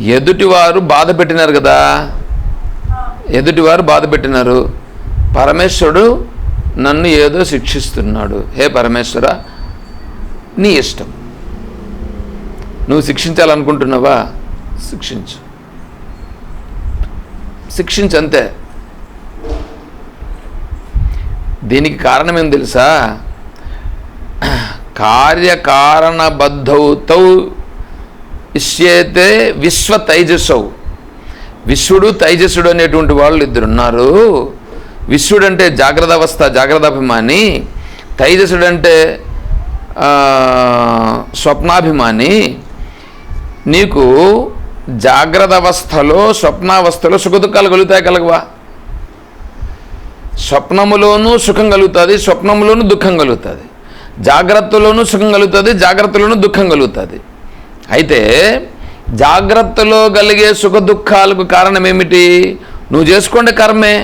ఎదుటివారు బాధ పెట్టినారు కదా. ఎదుటివారు బాధ పెట్టినారు. పరమేశ్వరుడు నన్ను ఏదో శిక్షిస్తున్నాడు. హే పరమేశ్వర నీ ఇష్టం. నువ్వు శిక్షించాలనుకుంటున్నావా? శిక్షించు. శిక్షించంతే దీనికి కారణం ఏం తెలుసా? కార్యకారణబద్ధౌతౌ ఇష్యేతే విశ్వ తైజసౌ విశ్వడు తైజసుడు అనేటువంటి వాళ్ళు ఇద్దరు ఉన్నారు. విశ్వడు అంటే జాగ్రత్త అవస్థ జాగ్రత్త అభిమాని. తైజసుడు అంటే స్వప్నాభిమాని. నీకు జాగ్రత్త అవస్థలో స్వప్నావస్థలో సుఖదుఖాలు కలుగుతాయి కలగవా? స్వప్నములోనూ సుఖం కలుగుతుంది స్వప్నములోనూ దుఃఖం కలుగుతుంది. జాగ్రత్తలోనూ సుఖం కలుగుతుంది జాగ్రత్తలోనూ దుఃఖం కలుగుతుంది. అయితే జాగ్రత్తలో కలిగే సుఖ దుఃఖాలకు కారణం ఏమిటి నువ్వు చేసుకోండి కర్మే.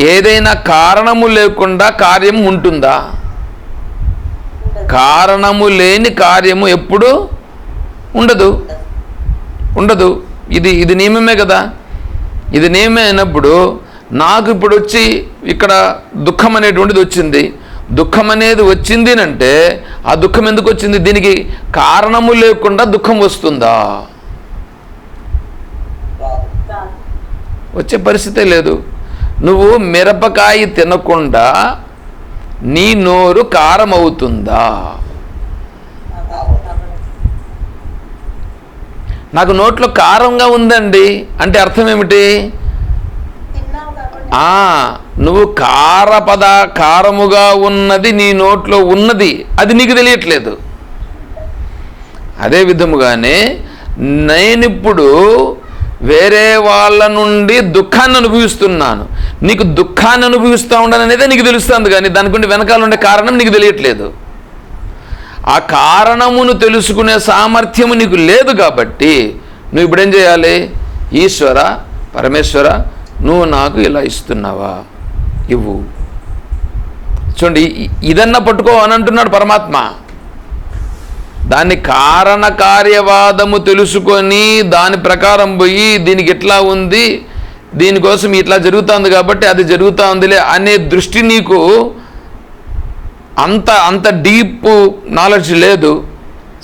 ఏదైనా కారణము లేకుండా కార్యం ఉంటుందా? కారణము లేని కార్యము ఎప్పుడు ఉండదు. ఉండదు. ఇది ఇది నియమమే కదా. ఇది నియమే అయినప్పుడు నాకు ఇప్పుడు వచ్చి ఇక్కడ దుఃఖం అనేటువంటిది వచ్చింది. దుఃఖం అనేది వచ్చింది అంటే ఆ దుఃఖం ఎందుకు వచ్చింది? దీనికి కారణము లేకుండా దుఃఖం వస్తుందా? వచ్చే పరిస్థితే లేదు. నువ్వు మిరపకాయ తినకుండా నీ నోరు కారం అవుతుందా నాకు నోట్లో కారంగా ఉందండి. అంటే అర్థం ఏమిటి? నువ్వు కారపద కారముగా ఉన్నది నీ నోట్లో ఉన్నది. అది నీకు తెలియట్లేదు. అదే విధముగానే నేనిప్పుడు వేరే వాళ్ళ నుండి దుఃఖాన్ని అనుభవిస్తున్నాను. నీకు దుఃఖాన్ని అనుభవిస్తూ ఉండను అనేది నీకు తెలుస్తుంది కానీ దానికి వెనకాల ఉండే కారణం నీకు తెలియట్లేదు. ఆ కారణమును తెలుసుకునే సామర్థ్యము నీకు లేదు కాబట్టి నువ్వు ఇప్పుడేం చేయాలి? ఈశ్వర పరమేశ్వర నువ్వు నాకు ఇలా ఇస్తున్నావా? ఇవ్వు. చూడండి ఇదన్నా పట్టుకో అని అంటున్నాడు పరమాత్మ. దాన్ని కారణ కార్యవాదము తెలుసుకొని దాని ప్రకారం పోయి దీనికి ఎట్లా ఉంది దీనికోసం ఇట్లా జరుగుతుంది కాబట్టి అది జరుగుతూ ఉందిలే అనే దృష్టి నీకు అంత అంత డీప్ నాలెడ్జ్ లేదు.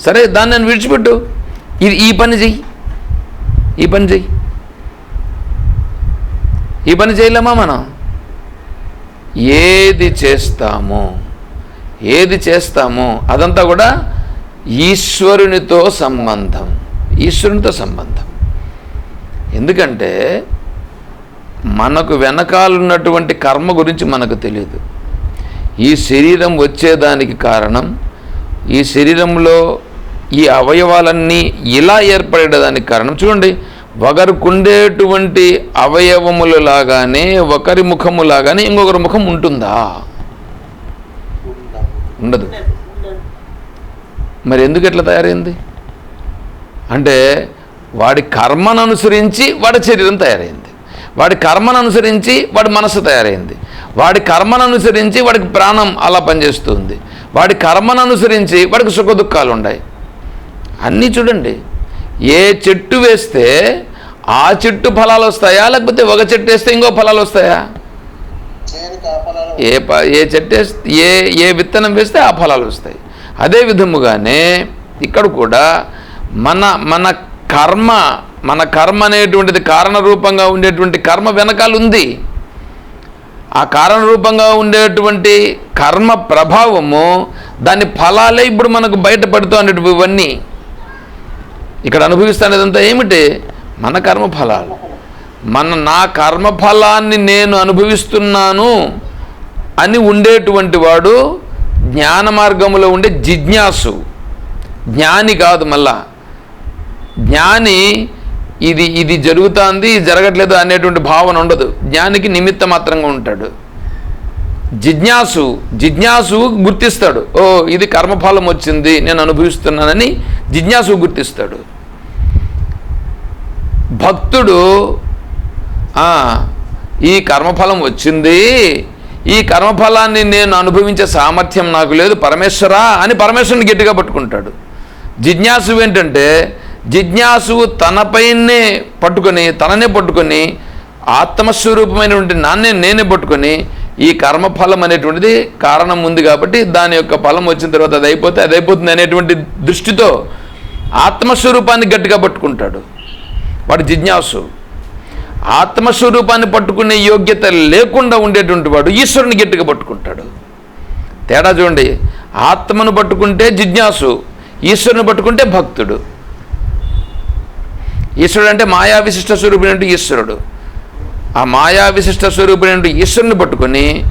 సరే దాన్ని నేను విడిచిపెట్టు. ఇది ఈ పని చెయ్యి. ఈ పని చెయ్యి. ఈ పని చేయలేమా మనం? ఏది చేస్తామో ఏది చేస్తామో అదంతా కూడా ఈశ్వరునితో సంబంధం ఈశ్వరునితో సంబంధం. ఎందుకంటే మనకు వెనకాలన్నటువంటి కర్మ గురించి మనకు తెలియదు ఈ శరీరం వచ్చేదానికి కారణం ఈ శరీరంలో ఈ అవయవాలన్నీ ఇలా ఏర్పడేదానికి కారణం. చూడండి ఒకరికుండేటువంటి అవయవములు లాగానే ఒకరి ముఖము లాగానే ఇంకొకరి ముఖం ఉంటుందా? ఉండదు. మరి ఎందుకు ఎట్లా తయారైంది? అంటే వాడి కర్మను అనుసరించి వాడి శరీరం తయారైంది. వాడి కర్మను అనుసరించి వాడి మనసు తయారైంది. వాడి కర్మను అనుసరించి వాడికి ప్రాణం అలా పనిచేస్తుంది. వాడి కర్మను అనుసరించి వాడికి సుఖ దుఃఖాలు ఉన్నాయి అన్నీ చూడండి. ఏ చెట్టు వేస్తే ఆ చెట్టు ఫలాలు వస్తాయా? లేకపోతే ఒక చెట్టు వేస్తే ఇంకో ఫలాలు వస్తాయా? ఏ ప ఏ చెట్టు వేస్తే ఏ ఏ విత్తనం వేస్తే ఆ ఫలాలు వస్తాయి. అదే విధముగానే ఇక్కడ కూడా మన మన కర్మ మన కర్మ అనేటువంటిది కారణ రూపంగా ఉండేటువంటి కర్మ వెనకాల ఉంది. ఆ కారణ రూపంగా ఉండేటువంటి కర్మ ప్రభావము దాని ఫలాలే ఇప్పుడు మనకు బయటపడుతూ ఉండేటివి ఇవన్నీ. ఇక్కడ అనుభవిస్తున్నదంతా ఏమిటి? మన కర్మ ఫలాలు మన నా కర్మఫలాన్ని నేను అనుభవిస్తున్నాను అని ఉండేటువంటి వాడు జ్ఞాన మార్గంలో ఉండే జిజ్ఞాసు. జ్ఞాని కాదు మళ్ళా. జ్ఞాని ఇది ఇది జరుగుతుంది జరగట్లేదు అనేటువంటి భావన ఉండదు. జ్ఞానికి నిమిత్త మాత్రంగా ఉంటాడు. జిజ్ఞాసు జిజ్ఞాసు గుర్తిస్తాడు. ఓ ఇది కర్మఫలం వచ్చింది నేను అనుభవిస్తున్నానని జిజ్ఞాసు గుర్తిస్తాడు. భక్తుడు ఈ కర్మఫలం వచ్చింది ఈ కర్మఫలాన్ని నేను అనుభవించే సామర్థ్యం నాకు లేదు పరమేశ్వరా అని పరమేశ్వరుని గట్టిగా పట్టుకుంటాడు. జిజ్ఞాసు ఏంటంటే జిజ్ఞాసువు తనపైనే పట్టుకొని తననే పట్టుకొని ఆత్మస్వరూపమైనటువంటి నాన్నే నేనే పట్టుకొని ఈ కర్మఫలం అనేటువంటిది కారణం ఉంది కాబట్టి దాని యొక్క ఫలం వచ్చిన తర్వాత అది అయిపోతే అది అయిపోతుంది అనేటువంటి దృష్టితో ఆత్మస్వరూపాన్ని గట్టిగా పట్టుకుంటాడు. వాడు జిజ్ఞాసు. ఆత్మస్వరూపాన్ని పట్టుకునే యోగ్యత లేకుండా ఉండేటువంటి వాడు ఈశ్వరుని గట్టిగా పట్టుకుంటాడు. తేడా చూడండి ఆత్మను పట్టుకుంటే జిజ్ఞాసు ఈశ్వరుని పట్టుకుంటే భక్తుడు. ఈశ్వరుడు అంటే మాయా విశిష్ట స్వరూపుడు ఈశ్వరుడు. ఆ మాయా విశిష్ట స్వరూపుడు ఈశ్వరుని పట్టుకొని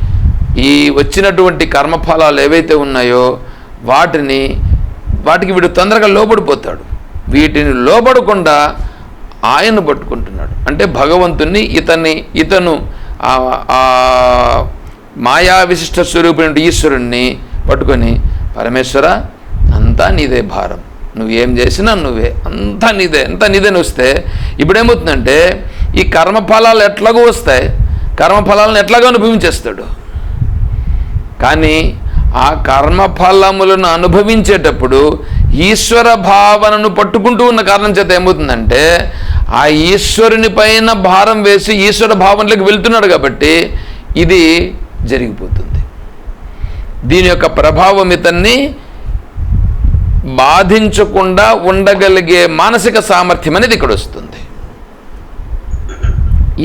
ఈ వచ్చినటువంటి కర్మఫలాలు ఏవైతే ఉన్నాయో వాటిని వాటికి వీడు తొందరగా లోబడిపోతాడు. వీటిని లోబడకుండా ఆయన పట్టుకుంటున్నాడు. అంటే భగవంతుణ్ణి ఇతన్ని ఇతను ఆ- మాయా విశిష్ట స్వరూపుడు ఈశ్వరుణ్ణి పట్టుకొని పరమేశ్వర అంతా నీదే భారం. నువ్వేం చేసినా నువ్వే. అంతా నీదే. అంతా నీదే వస్తే ఇప్పుడేమవుతుందంటే ఈ కర్మఫలాలు ఎట్లాగో వస్తాయి. కర్మఫలాలను ఎట్లాగో అనుభవించేస్తాడు. కానీ ఆ కర్మఫలములను అనుభవించేటప్పుడు ఈశ్వర భావనను పట్టుకుంటూ ఉన్న కారణం చేత ఏమవుతుందంటే ఆ ఈశ్వరుని పైన భారం వేసి ఈశ్వర భావనలోకి వెళ్తున్నాడు కాబట్టి ఇది జరిగిపోతుంది. దీని యొక్క ప్రభావం ఇతన్ని బాధించకుండా ఉండగలిగే మానసిక సామర్థ్యం అనేది ఇక్కడ వస్తుంది.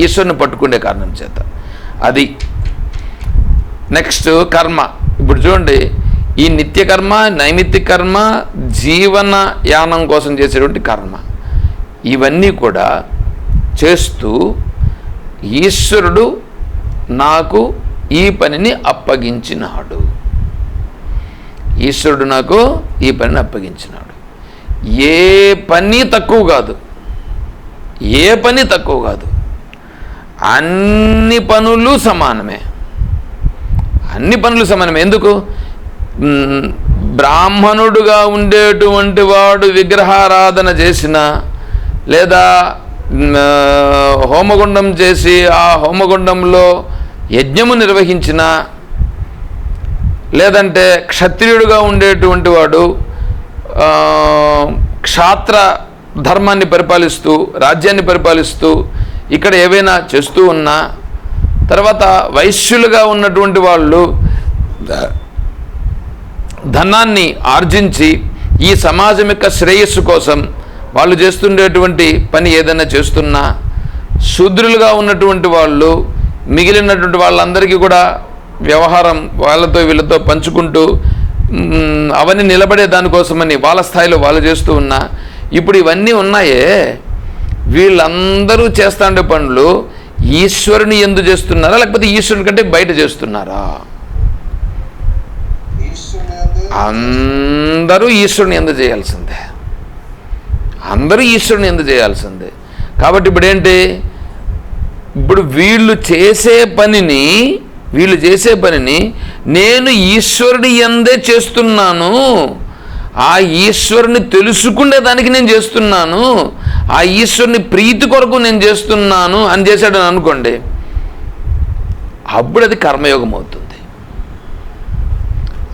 ఈశ్వరుని పట్టుకునే కారణం చేత. అది నెక్స్ట్ కర్మ. ఇప్పుడు చూడండి ఈ నిత్య కర్మ నైమిత్తిక కర్మ జీవన యానం కోసం చేసేటువంటి కర్మ. ఇవన్నీ కూడా చేస్తూ ఈశ్వరుడు నాకు ఈ పనిని అప్పగించినాడు. ఈశ్వరుడు నాకు ఈ పనిని అప్పగించినాడు. ఏ పని తక్కువ కాదు. ఏ పని తక్కువ కాదు. అన్ని పనులు సమానమే. అన్ని పనులు సమానమే. ఎందుకు? బ్రాహ్మణుడుగా ఉండేటువంటి వాడు విగ్రహారాధన చేసిన లేదా హోమగుండం చేసి ఆ హోమగుండంలో యజ్ఞము నిర్వహించిన లేదంటే క్షత్రియుడుగా ఉండేటువంటి వాడు క్షాత్ర ధర్మాన్ని పరిపాలిస్తూ రాజ్యాన్ని పరిపాలిస్తూ ఇక్కడ ఏవైనా చేస్తూ ఉన్నా తర్వాత వైశ్యులుగా ఉన్నటువంటి వాళ్ళు ధనాన్ని ఆర్జించి ఈ సమాజం యొక్క శ్రేయస్సు కోసం వాళ్ళు చేస్తుండేటువంటి పని ఏదైనా చేస్తున్నా శూద్రులుగా ఉన్నటువంటి వాళ్ళు మిగిలినటువంటి వాళ్ళందరికీ కూడా వ్యవహారం వాళ్ళతో వీళ్ళతో పంచుకుంటూ అవన్నీ నిలబడే దానికోసమని వాళ్ళ స్థాయిలో వాళ్ళు చేస్తూ ఉన్నా ఇప్పుడు ఇవన్నీ ఉన్నాయే. వీళ్ళందరూ చేస్తాండే పనులు ఈశ్వరుని ఎందు చేస్తున్నారా లేకపోతే ఈశ్వరుని కంటే బయట చేస్తున్నారా? అందరూ ఈశ్వరుని ఎందు చేయాల్సిందే. అందరూ ఈశ్వరుని ఎందు చేయాల్సిందే? కాబట్టి ఇప్పుడు ఏంటి ఇప్పుడు వీళ్ళు చేసే పనిని వీళ్ళు చేసే పనిని నేను ఈశ్వరుని ఎందే చేస్తున్నాను. ఆ ఈశ్వరుని తెలుసుకునే దానికి నేను చేస్తున్నాను. ఆ ఈశ్వరుని ప్రీతి కొరకు నేను చేస్తున్నాను అని చేశాడని అనుకోండి అప్పుడు అది కర్మయోగం అవుతుంది.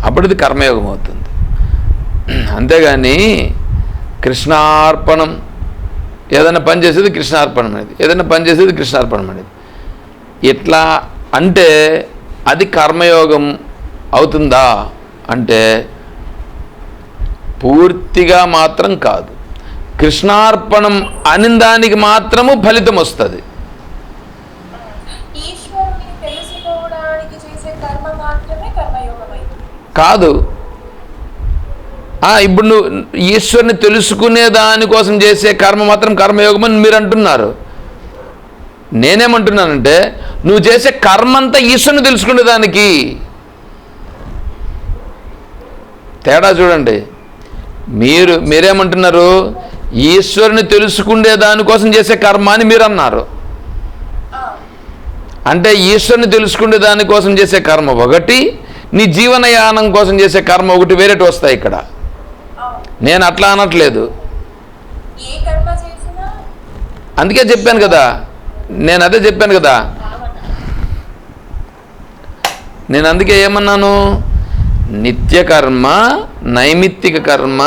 అప్పుడు అది కర్మయోగం అవుతుంది. అంతేగాని కృష్ణార్పణం. ఏదైనా పని చేసేది కృష్ణార్పణం అనేది. ఏదైనా పని చేసేది కృష్ణార్పణం అనేది. ఇట్లా అంటే అది కర్మయోగం అవుతుందా అంటే పూర్తిగా మాత్రం కాదు. కృష్ణార్పణం అని దానికి మాత్రము ఫలితం వస్తుంది. కాదు. ఇప్పుడు నువ్వు ఈశ్వరుని తెలుసుకునే దానికోసం చేసే కర్మ మాత్రం కర్మయోగం అని మీరు అంటున్నారు. నేనేమంటున్నానంటే నువ్వు చేసే కర్మంతా ఈశ్వరుని తెలుసుకునే దానికి. తేడా చూడండి. మీరు మీరేమంటున్నారు? ఈశ్వరుని తెలుసుకునే దానికోసం చేసే కర్మ అని మీరు అన్నారు. అంటే ఈశ్వరుని తెలుసుకునే దానికోసం చేసే కర్మ ఒకటి నీ జీవనయానం కోసం చేసే కర్మ ఒకటి వేరేటి వస్తాయి ఇక్కడ. నేను అట్లా అనట్లేదు. అందుకే చెప్పాను కదా. నేను అదే చెప్పాను కదా. నేను అందుకే ఏమన్నాను? నిత్య కర్మ నైమిత్తిక కర్మ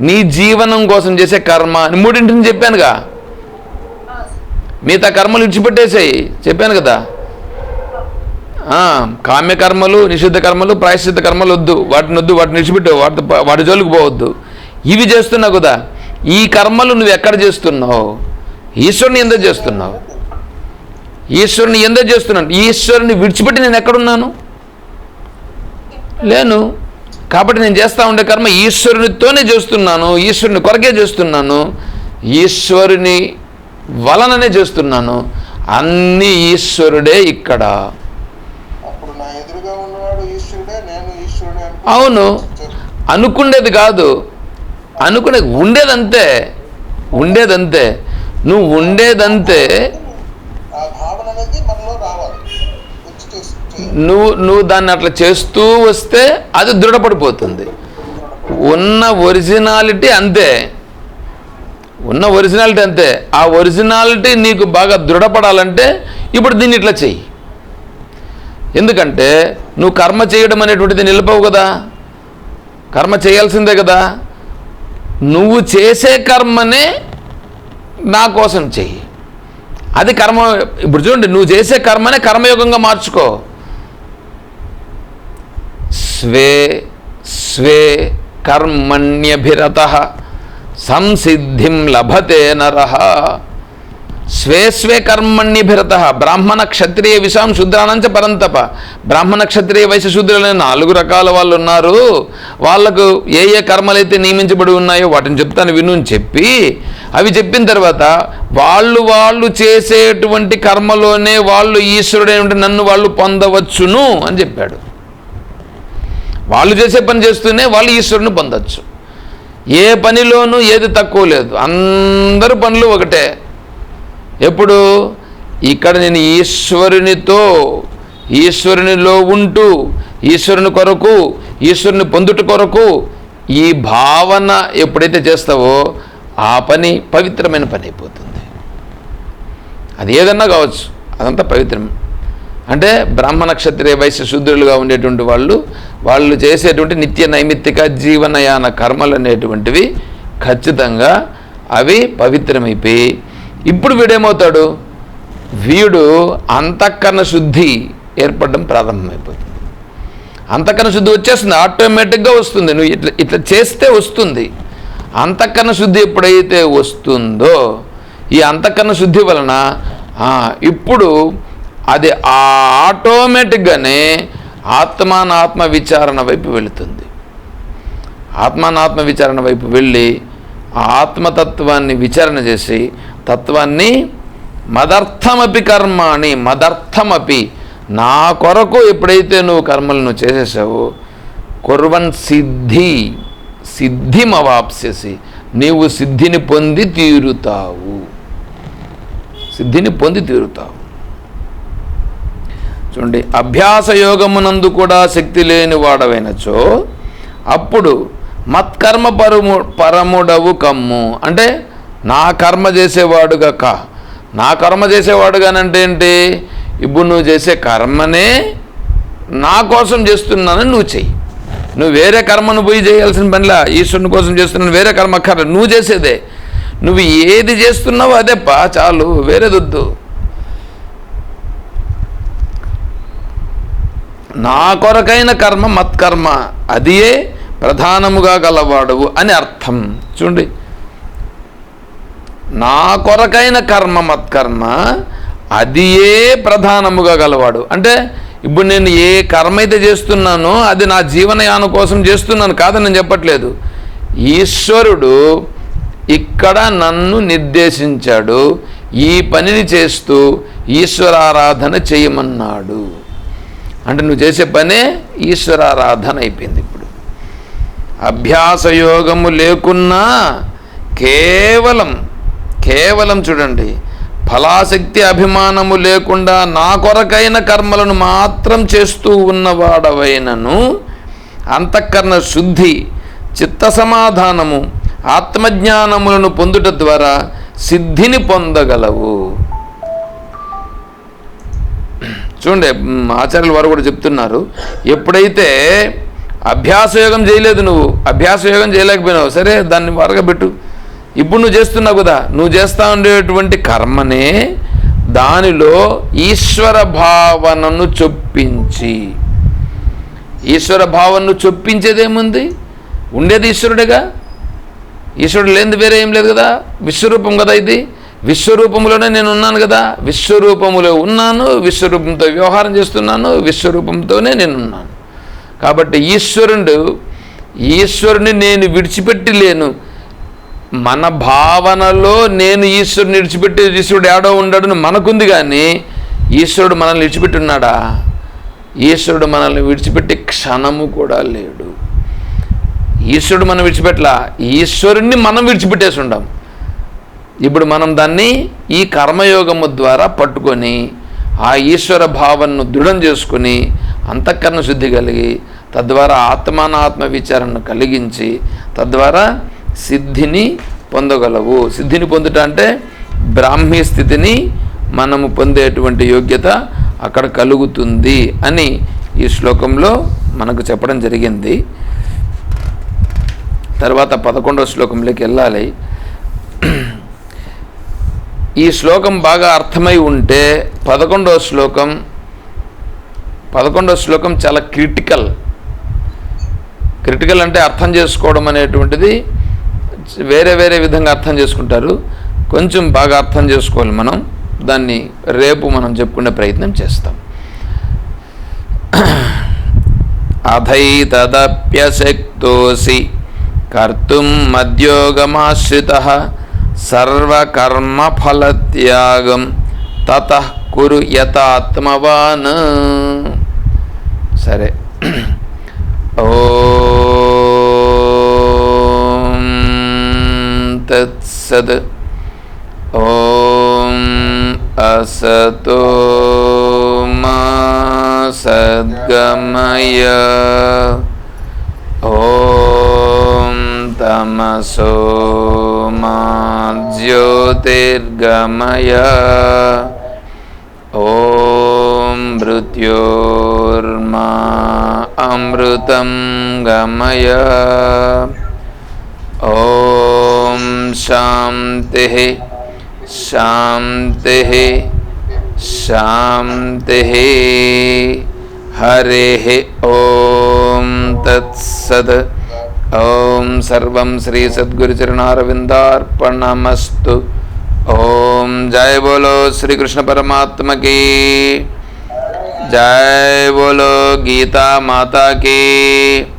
నీ జీవనం కోసం చేసే కర్మ అని మూడింటిని చెప్పానుగా. మిగతా కర్మలు విడిచిపెట్టేసాయి. చెప్పాను కదా. ఆ, కామ్య కర్మలు నిషిద్ధ కర్మలు ప్రాయశ్చిత్త కర్మలు వద్దు. వాటిని వద్దు వాటిని విడిచిపెట్టు. వాటి వాటి జోలికి పోవద్దు. ఇవి చేస్తున్నావు కదా. ఈ కర్మలు నువ్వు ఎక్కడ చేస్తున్నావు? ఈశ్వరుని ఎందుకు చేస్తున్నావు? ఈశ్వరుని ఎందుకు చేస్తున్నాను ఈశ్వరుని విడిచిపెట్టి నేను ఎక్కడున్నాను? లేను. కాబట్టి నేను చేస్తూ ఉండే కర్మ ఈశ్వరునితోనే చేస్తున్నాను ఈశ్వరుని కొరకే చేస్తున్నాను ఈశ్వరుని వలననే చేస్తున్నాను. అన్ని ఈశ్వరుడే ఇక్కడ. అవును. అనుకునేది కాదు. అనుకునే ఉండేదంతే ఉండేదంతే నువ్వు ఉండేదంతే. నువ్వు నువ్వు దాన్ని అట్లా చేస్తూ వస్తే అది దృఢపడిపోతుంది. ఉన్న ఒరిజినాలిటీ అంతే. ఉన్న ఒరిజినాలిటీ అంతే. ఆ ఒరిజినాలిటీ నీకు బాగా దృఢపడాలంటే ఇప్పుడు దీన్ని ఇట్లా చెయ్యి. ఎందుకంటే నువ్వు కర్మ చేయడం అనేటువంటిది నిలపవు కదా. కర్మ చేయాల్సిందే కదా. నువ్వు చేసే కర్మనే నా కోసం చెయ్యి. అది కర్మ ఇప్పుడు చూడండి నువ్వు చేసే కర్మనే కర్మయోగంగా మార్చుకో. స్వే స్వే కర్మణ్యభిరత సంసిద్ధిం లభతే నర. స్వే స్వే కర్మణ్యభిరత బ్రాహ్మణ క్షత్రియ విషాం శుద్రానంచ పరంతప. బ్రాహ్మణ క్షత్రియ వైశ్య శూద్రులు నాలుగు రకాల వాళ్ళు ఉన్నారు వాళ్ళకు ఏ ఏ కర్మలైతే నియమించబడి ఉన్నాయో వాటిని చెప్తాను విను అని చెప్పి అవి చెప్పిన తర్వాత వాళ్ళు వాళ్ళు చేసేటువంటి కర్మలోనే వాళ్ళు ఈశ్వరుడైనటువంటి నన్ను వాళ్ళు పొందవచ్చును అని చెప్పాడు. వాళ్ళు చేసే పని చేస్తూనే వాళ్ళు ఈశ్వరుని పొందొచ్చు. ఏ పనిలోనూ ఏది తక్కువ లేదు. అందరు పనులు ఒకటే. ఎప్పుడు? ఇక్కడ నేను ఈశ్వరునితో ఈశ్వరునిలో ఉంటూ ఈశ్వరుని కొరకు ఈశ్వరుని పొందుట కొరకు ఈ భావన ఎప్పుడైతే చేస్తావో ఆ పని పవిత్రమైన పని అయిపోతుంది. అది ఏదన్నా కావచ్చు అదంతా పవిత్రం. అంటే బ్రాహ్మణ క్షత్రియ వైశ్య శూద్రులుగా ఉండేటువంటి వాళ్ళు వాళ్ళు చేసేటువంటి నిత్య నైమిత్తిక జీవనయాన కర్మలు అనేటువంటివి ఖచ్చితంగా అవి పవిత్రమైపోయి ఇప్పుడు వీడేమవుతాడు? వీడు అంతఃకరణ శుద్ధి ఏర్పడడం ప్రారంభమైపోతుంది. అంతఃకరణ శుద్ధి వచ్చేస్తుంది ఆటోమేటిక్గా వస్తుంది. నువ్వు ఇట్లా ఇట్లా చేస్తే వస్తుంది. అంతఃకరణ శుద్ధి ఎప్పుడైతే వస్తుందో ఈ అంతఃకరణ శుద్ధి వలన ఇప్పుడు అది ఆటోమేటిక్గానే ఆత్మానాత్మ విచారణ వైపు వెళుతుంది. ఆత్మానాత్మ విచారణ వైపు వెళ్ళి ఆత్మతత్వాన్ని విచారణ చేసి తత్వాన్ని మదర్థమపి కర్మాణి మదర్థమపి. నా కొరకు ఎప్పుడైతే నువ్వు కర్మలను చేసేసావో కుర్వన్ సిద్ధి సిద్ధిమవాప్స్యసి. నీవు సిద్ధిని పొంది తీరుతావు. సిద్ధిని పొంది తీరుతావు. చూడండి అభ్యాస యోగమునందు కూడా శక్తి లేని వాడవైనచో అప్పుడు మత్కర్మ పరము పరముడవు కమ్ము. అంటే నా కర్మ చేసేవాడు కా నా కర్మ చేసేవాడుగానంటే ఏంటి? ఇప్పుడు నువ్వు చేసే కర్మనే నా కోసం చేస్తున్నానని నువ్వు చెయ్యి. నువ్వు వేరే కర్మను పోయి చేయాల్సిన పనిలా ఈశ్వరుని కోసం చేస్తున్నాను వేరే కర్మ కర్మ నువ్వు చేసేదే. నువ్వు ఏది చేస్తున్నావో అదే చాలు వేరేదొద్దు. నా కొరకైన కర్మ మత్కర్మ అదియే ప్రధానముగా గలవాడు అని అర్థం. చూడండి నా కొరకైన కర్మ మత్కర్మ ఏ ప్రధానముగా గలవాడు. అంటే ఇప్పుడు నేను ఏ కర్మ అయితే చేస్తున్నానో అది నా జీవనయానం కోసం చేస్తున్నాను కాదని నేను చెప్పట్లేదు. ఈశ్వరుడు ఇక్కడ నన్ను నిర్దేశించాడు ఈ పనిని చేస్తూ ఈశ్వరారాధన చేయమన్నాడు. అంటే నువ్వు చేసే పనే ఈశ్వరారాధన అయిపోయింది ఇప్పుడు. అభ్యాస యోగము లేకున్నా కేవలం కేవలం చూడండి ఫలాశక్తి అభిమానము లేకుండా నా కొరకైన కర్మలను మాత్రం చేస్తూ ఉన్నవాడవైనను అంతఃకరణ శుద్ధి చిత్త సమాధానము ఆత్మజ్ఞానములను పొందుట ద్వారా సిద్ధిని పొందగలవు. చూడండి ఆచార్యులు ఆచార్యుల వారు కూడా చెప్తున్నారు ఎప్పుడైతే అభ్యాసయోగం చేయలేదు నువ్వు అభ్యాసయోగం చేయలేకపోయినావు సరే దాన్ని వరగబెట్టు ఇప్పుడు నువ్వు చేస్తున్నావు కదా నువ్వు చేస్తా ఉండేటువంటి కర్మనే దానిలో ఈశ్వర భావనను చొప్పించి. ఈశ్వర భావనను చొప్పించేదేముంది? ఉండేది ఈశ్వరుడేగా? ఈశ్వరుడు లేనిది వేరే ఏం లేదు కదా? విశ్వరూపం కదా ఇది? విశ్వరూపంలోనే నేను ఉన్నాను కదా? విశ్వరూపములో ఉన్నాను విశ్వరూపంతో వ్యవహారం చేస్తున్నాను విశ్వరూపంతోనే నేను ఉన్నాను కాబట్టి ఈశ్వరుడు ఈశ్వరుని నేను విడిచిపెట్టి లేను. మన భావనలో నేను ఈశ్వరుని విడిచిపెట్టి ఈశ్వరుడు ఏడో ఉండడని మనకుంది కానీ ఈశ్వరుడు మనల్ని విడిచిపెట్టి ఉన్నాడా ఈశ్వరుడు మనల్ని విడిచిపెట్టి క్షణము కూడా లేడు. ఈశ్వరుడు మనం విడిచిపెట్టలా? ఈశ్వరుణ్ణి మనం విడిచిపెట్టేసి ఉండం. ఇప్పుడు మనం దాన్ని ఈ కర్మయోగము ద్వారా పట్టుకొని ఆ ఈశ్వర భావనను దృఢం చేసుకుని అంతఃకరణ శుద్ధి కలిగి తద్వారా ఆత్మానాత్మ విచారణను కలిగించి తద్వారా సిద్ధిని పొందగలవు. సిద్ధిని పొందుట అంటే బ్రాహ్మీ స్థితిని మనము పొందేటువంటి యోగ్యత అక్కడ కలుగుతుంది అని ఈ శ్లోకంలో మనకు చెప్పడం జరిగింది. తర్వాత పదకొండవ శ్లోకంలోకి వెళ్ళాలి. ఈ శ్లోకం బాగా అర్థమై ఉంటే పదకొండవ శ్లోకం పదకొండవ శ్లోకం చాలా క్రిటికల్. క్రిటికల్ అంటే అర్థం చేసుకోవడం అనేటువంటిది వేరే వేరే విధంగా అర్థం చేసుకుంటారు. కొంచెం బాగా అర్థం చేసుకోవాలి మనం. దాన్ని రేపు మనం చెప్పుకునే ప్రయత్నం చేస్తాం. అధైతదప్యశక్తోసి కర్తుం మద్యోగమాశ్రిత సర్వకర్మఫలత్యాగం తత కురు యథాత్మవాన్. సరే. ఓ तत्सद् ॐ असतो मा सद्गमय। ॐ तमसो मा ज्योतिर्गमय। ॐ मृत्योर्मा अमृतं गमय। ॐ ॐ शान्तिः शान्तिः शान्तिः। हरेः ॐ तत्सद्। ॐ सर्वं श्रीसद्गुरुचरणारविन्दार्पणमस्तु ॐ जय बोलो श्री कृष्ण परमात्मा की। जय बोलो गीता माता की।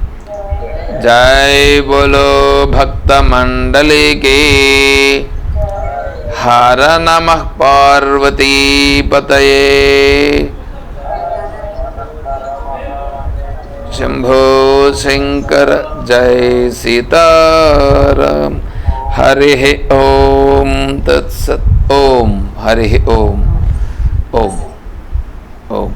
जय बोलो भक्त मंडली की। हर नमः पार्वती पतये। शंभो शंकर जय सीताराम। हरि ओम, तत्सत ओम, हरि ओम। ओम ओम।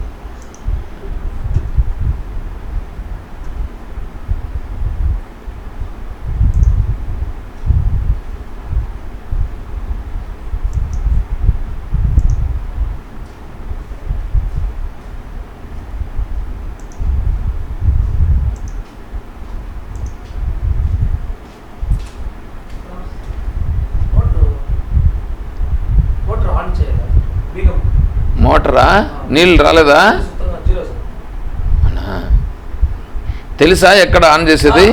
మోటరా నీళ్ళు రాలేదా? తెలుసా ఎక్కడ ఆన్ చేసేది?